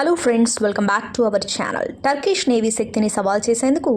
Hello friends welcome back to our channel Turkish navy శక్తిని సవాల్ చేసేందుకు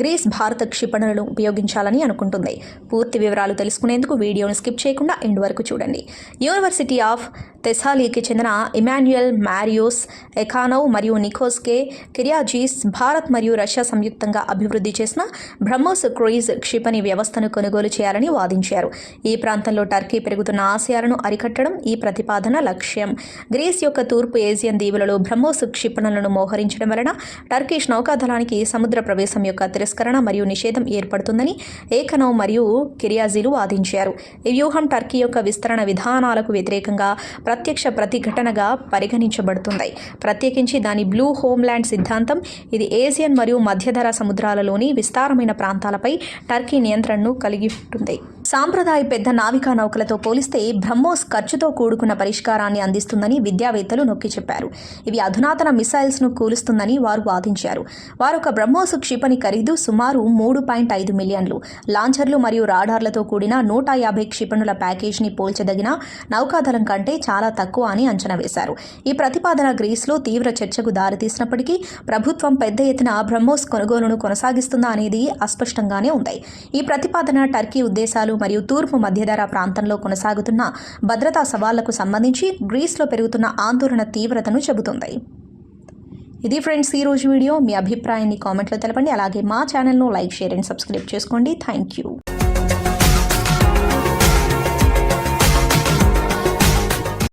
గ్రీస్ భారత క్షిపణులను ఉపయోగించాలని అనుకుంటుంది. పూర్తి వివరాలు తెలుసుకునేందుకు వీడియోను స్కిప్ చేయకుండా ఎండ్ వరకు చూడండి. యూనివర్సిటీ ఆఫ్ తెసాలీకి చెందిన ఇమాన్యుయల్ మారియోస్ ఎకానవ్ మరియు నికోస్కే కిరియాజీస్ భారత్ మరియు రష్యా సంయుక్తంగా అభివృద్ధి చేసిన బ్రహ్మోస్ క్రూయిజ్ క్షిపణి వ్యవస్థను కొనుగోలు చేయాలని వాదించారు. ఈ ప్రాంతంలో టర్కీ పెరుగుతున్న ఆశయాలను అరికట్టడం ఈ ప్రతిపాదన లక్ష్యం. గ్రీస్ యొక్క తూర్పు ఏజియన్ దీవులలో బ్రహ్మోస్ క్షిపణులను మోహరించడం వలన టర్కీష్ నౌకాదళానికి సముద్ర ప్రవేశం యొక్క తిరస్కరణ మరియు నిషేధం ఏర్పడుతుందని ఏకనవ్ మరియు కిరియాజీలు వాదించారు. ఈ వ్యూహం టర్కీ యొక్క విస్తరణ విధానాలకు వ్యతిరేకంగా ప్రత్యక్ష ప్రతిఘటనగా పరిగణించబడుతుంది. ప్రత్యేకించి దాని బ్లూ హోమ్ల్యాండ్ సిద్ధాంతం ఇది ఏసియన్ మరియు మధ్యధరా సముద్రాలలోని విస్తారమైన ప్రాంతాలపై టర్కీ నియంత్రణను కలిగి ఉంటుంది సాంప్రదాయ పెద్ద నావికా నౌకలతో పోలిస్తే బ్రహ్మోస్ ఖర్చుతో కూడుకున్న పరిష్కారాన్ని అందిస్తుందని విద్యావేత్తలు నొక్కి చెప్పారు. ఇవి అధునాతన మిసైల్స్ను కూలుస్తుందని వారు వాదించారు. వారు ఒక బ్రహ్మోస్ క్షిపణి ఖరీదు సుమారు మూడు పాయింట్ ఐదు మిలియన్లు. లాంచర్లు మరియు రాడార్లతో కూడిన నూట యాభై క్షిపణుల ప్యాకేజీని పోల్చదగిన నౌకాదళం కంటే చాలా చాలా తక్కువ అని అంచనా వేశారు. ఈ ప్రతిపాదన గ్రీస్లో తీవ్ర చర్చకు దారితీసినప్పటికీ ప్రభుత్వం పెద్ద ఎత్తున బ్రహ్మోస్ కొనుగోలును కొనసాగిస్తుందా అనేది అస్పష్టంగానే ఉంది. ఈ ప్రతిపాదన టర్కీ ఉద్దేశాలు మరియు తూర్పు మధ్యధరా ప్రాంతంలో కొనసాగుతున్న భద్రతా సవాళ్ళకు సంబంధించి గ్రీస్లో పెరుగుతున్న ఆందోళన తీవ్రతను చెబుతుంది. ఇది ఫ్రెండ్స్ ఈ రోజు వీడియో. మీ అభిప్రాయాన్ని కామెంట్లో తెలపండి. అలాగే మా ఛానల్ను లైక్ షేర్ అండ్ సబ్స్క్రైబ్ చేసుకోండి. Thank you.